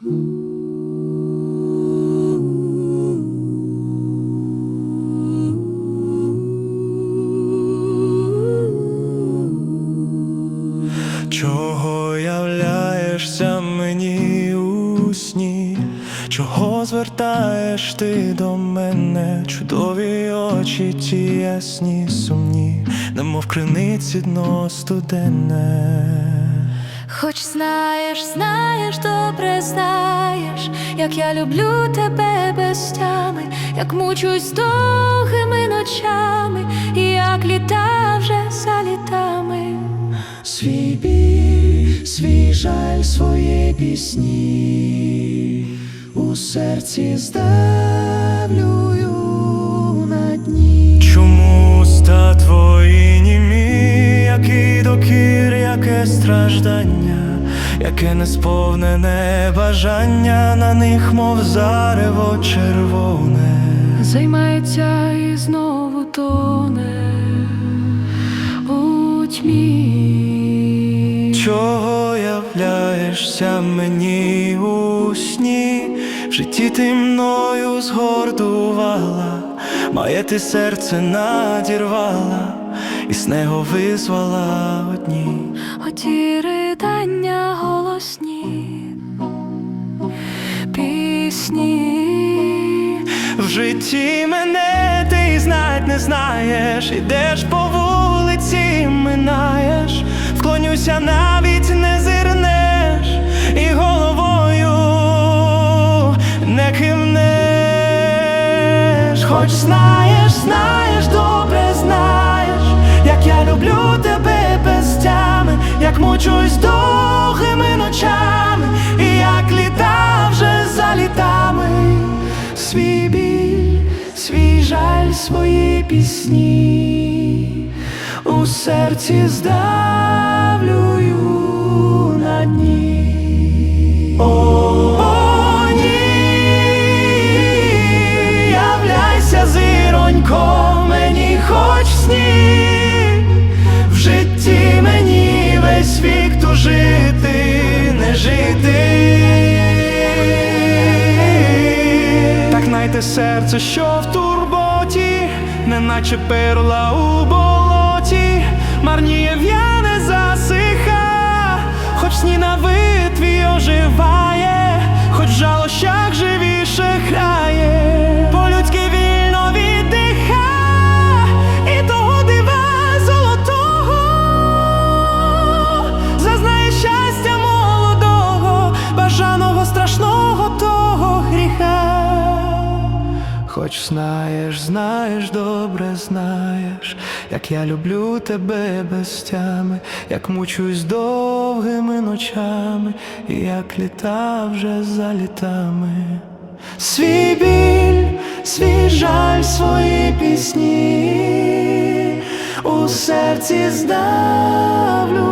Чого являєшся мені у сні? Чого звертаєш ти до мене? Чудові очі ті ясні сумні, немов криниці дно студенне. Хоч знаєш, знаєш, добре знаєш, як я люблю тебе без тями, як мучусь довгими ночами, і як літа вже за літами. Свій біль, свій жаль, свої пісні у серці здавлюю страждання, яке несповнене бажання на них, мов зарево червоне. Займається і знову тоне у тьмі. Чого являєшся мені у сні? В житті ти мною згордувала, моє ти серце надірвала, і з нього визвала одні. Оті ридання голосні пісні. В житті мене ти знать не знаєш, ідеш по вулиці, минаєш, вклонюся, навіть Хоч знаєш, знаєш, добре знаєш, як я люблю тебе без тями, як мучусь довгими ночами, і як літа вже за літами. Свій біль, свій жаль, свої пісні у серці здавлюю Так серце, що в турботі, неначе перла у болоті, марніє в'яне Хоч знаєш, знаєш, добре знаєш, як я люблю тебе без тями, як мучусь довгими ночами, і як літа вже за літами. Свій біль, свій жаль, свої пісні у серці здавлю